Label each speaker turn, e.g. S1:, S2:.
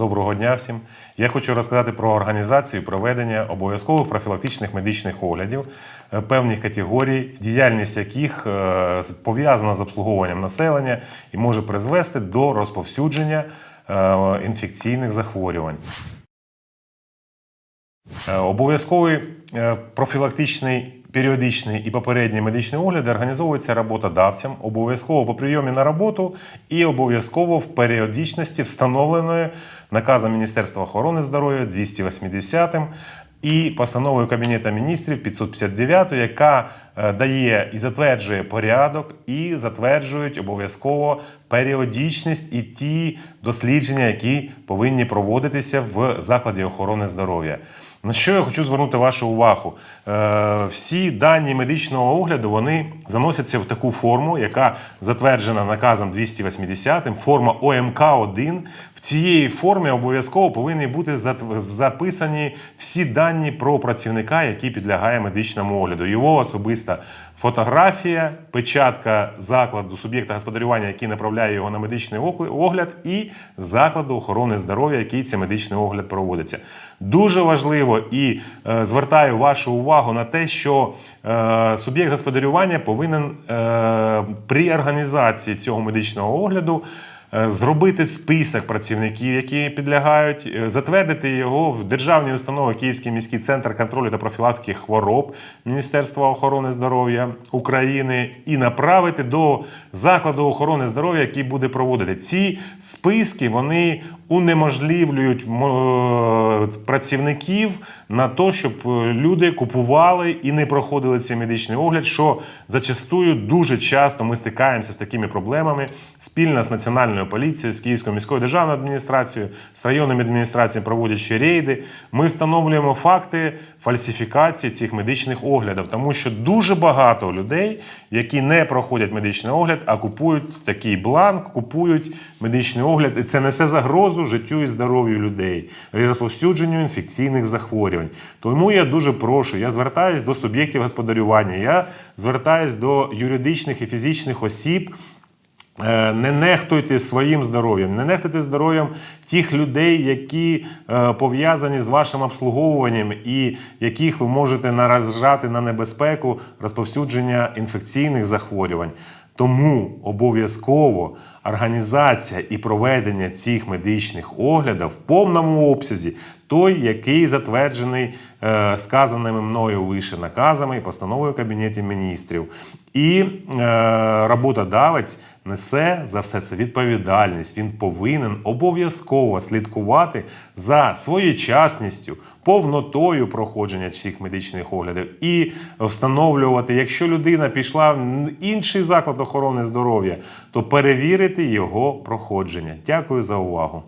S1: Доброго дня всім. Я хочу розказати про організацію проведення обов'язкових профілактичних медичних оглядів е, певних категорій, діяльність яких е, пов'язана з обслуговуванням населення і може призвести до розповсюдження е, інфекційних захворювань. Обов'язковий профілактичний періодичний і попередній медичний огляд організовується роботодавцям обов'язково по прийомі на роботу і обов'язково в періодичності, встановленої наказом Міністерства охорони здоров'я 280 і постановою Кабінету міністрів 559, яка е, дає і затверджує порядок, і затверджують обов'язково періодичність і ті дослідження, які повинні проводитися в закладі охорони здоров'я. На що я хочу звернути вашу увагу? Е, всі дані медичного огляду вони заносяться в таку форму, яка затверджена наказом 280, форма ОМК-1. В цієї формі обов'язково повинні бути записані всі дані про працівника, який підлягає медичному огляду. Його особиста фотографія, печатка закладу суб'єкта господарювання, який направляє його на медичний огляд, і закладу охорони здоров'я, який цей медичний огляд проводиться. Дуже важливо і е, звертаю вашу увагу на те, що е, суб'єкт господарювання повинен е, при організації цього медичного огляду зробити список працівників, які підлягають, е, затвердити його в державній установі Київський міський центр контролю та профілактики хвороб Міністерства охорони здоров'я України і направити до закладу охорони здоров'я, який буде проводити ці списки. Вони унеможливлюють працівників на те, щоб е, люди купували і не проходили цей медичний огляд. Що зачастую дуже часто ми стикаємося з такими проблемами спільно з національною поліцією, з Київською міською державною адміністрацією, з районними адміністраціями проводячи рейди. Ми встановлюємо факти фальсифікації цих медичних оглядів, тому що дуже багато людей, які не проходять медичний огляд, а купують такий бланк, купують медичний огляд, і це несе загрозу життю і здоров'ю людей, розповсюдженню інфекційних захворювань. Тому я дуже прошу, я звертаюсь до суб'єктів господарювання, я звертаюсь до юридичних і фізичних осіб. Е, Не нехтуйте своїм здоров'ям, не нехтуйте здоров'ям тих людей, які е, пов'язані з вашим обслуговуванням і яких ви можете наражати на небезпеку розповсюдження інфекційних захворювань. Тому обов'язково організація і проведення цих медичних оглядів в повному обсязі, той, який затверджений е, сказаними мною вище наказами і постановою Кабінету міністрів. І е, роботодавець несе за все це відповідальність. Він повинен обов'язково слідкувати за своєчасністю, повнотою проходження цих медичних оглядів і встановлювати, якщо людина пішла в інший заклад охорони здоров'я, то перевірити його проходження. Дякую за увагу.